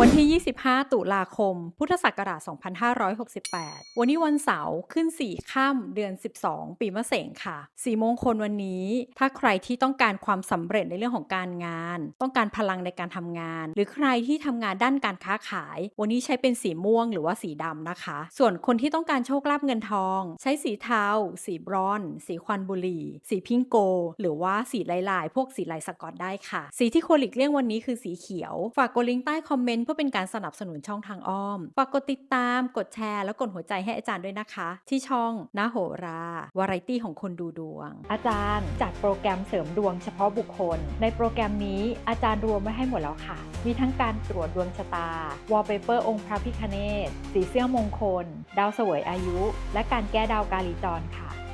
วันที่ 25 ตุลาคม พุทธศักราช 2568 วันนี้วันเสาร์ ขึ้น4ค่ำเดือน 12 ปีมะเสงค่ะ สีมงคลวันนี้ ถ้าใครที่ต้องการความสำเร็จในเรื่องของการงาน ต้องการพลังในการทำงาน หรือใครที่ทำงานด้านการค้าขาย วันนี้ใช้เป็นสีม่วงหรือว่าสีดำนะคะ ส่วนคนที่ต้องการโชคลาภเงินทอง ใช้สีเทา สีบรอนซ์สีควันบุหรี่ สีพิงโก หรือว่าสีลายๆ พวกสีลายสกอตได้ค่ะ สีที่ควรหลีกเลี่ยงวันนี้คือสีเขียว ฝากกดลิงก์ใต้คอมเมนต์เพื่อเป็นการสนับสนุนช่องทางอ้อมฝากกดติดตาม กดแชร์ แล้วกดหัวใจให้อาจารย์ด้วยนะคะ ที่ช่องนาโหรา วาไรตี้ของคนดูดวง อาจารย์จัดโปรแกรมเสริมดวงเฉพาะบุคคล ในโปรแกรมนี้อาจารย์รวมไว้ให้หมดแล้วค่ะ มีทั้งการตรวจดวงชะตาวอลเปเปอร์องค์พระพิคเนตสีเสื้อมงคล ดาวเสวยอายุ และการแก้ดาวกาลีจรค่ะ